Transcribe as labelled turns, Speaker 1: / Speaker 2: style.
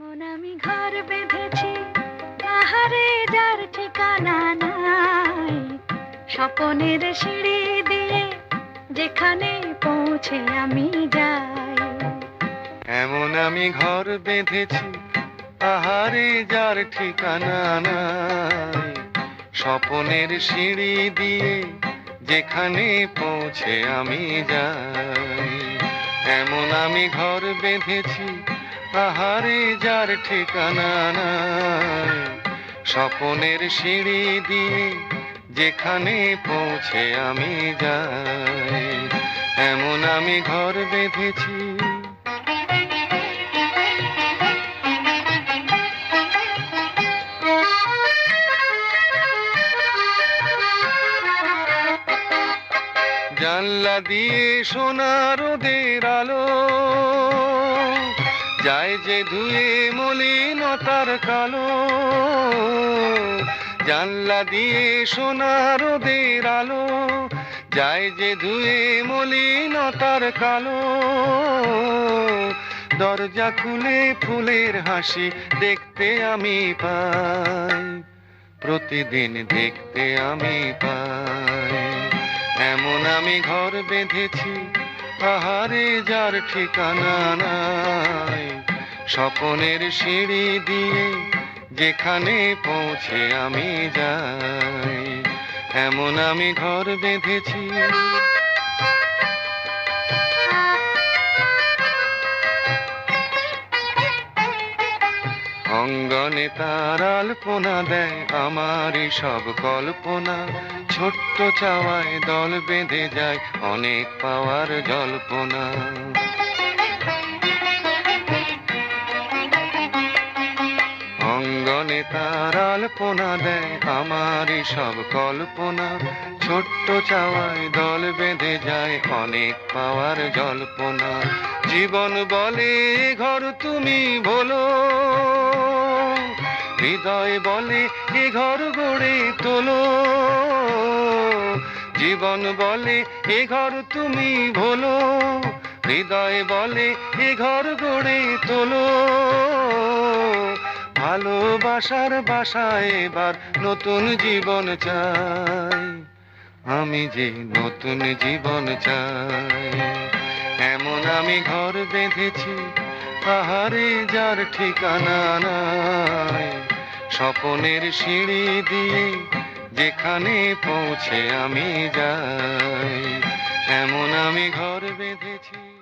Speaker 1: এমন আমি ঘর বেঁধেছি পাহাড়ে যার ঠিকানা নাই। স্বপনের সিঁড়ি দিয়ে যেখানে পৌঁছে আমি যাই।
Speaker 2: এমন আমি ঘর বেঁধেছি আহারে যার ঠিকানা নাই। স্বপনের সিঁড়ি দিয়ে যেখানে পৌঁছে আমি যাই। এমন আমি ঘর বেঁধেছি আহারে যার ঠিকানা নাই, স্বপনের সিঁড়ি দিয়ে যেখানে পৌঁছে আমি যাই। এমন আমি ঘর বেঁধেছি। জানলা দিয়ে সোনা রোদের আলো যায় যে ধুয়ে মলিনতার কালো। জানলা দিয়ে সোনার রোদের আলো। যায় যে ধুয়ে মলিনতার কালো। দরজা খুলে ফুলের হাসি দেখতে আমি পাই। প্রতিদিন দেখতে আমি পাই। এমন আমি ঘর বেঁধেছি, পাহাড়ে যার ঠিকানা নাই। স্বপনের সিঁড়ি দিয়ে যেখানে পৌঁছে আমি যাই, এমন আমি ঘর বেঁধেছি। অঙ্গনে তার আলপনা দেয় আমারই সব কল্পনা, ছোট্ট চাওয়ায় দল বেঁধে যায় অনেক পাওয়ার জল্পনা। তার আলপনা দেয় আমারই সব কল্পনা। ছোট্ট চাওয়ায় দল বেঁধে যায় অনেক পাওয়ার জল্পনা। জীবন বলে, ঘর তুমি বলো। হৃদয় বলে, এ ঘর গড়ে তোলো। জীবন বলে, এ ঘর তুমি ভোলো। হৃদয় বলে, এ ঘর গড়ে তোলো। ভালোবাসার বাসায় এবার নতুন জীবন চাই। আমি যে নতুন জীবন চাই, এমন আমি ঘর বেঁধেছি পাহাড়ে যার ঠিকানা নাই। স্বপনের সিঁড়ি দিয়ে যেখানে পৌঁছে আমি যাই, এমন আমি ঘর বেঁধেছি।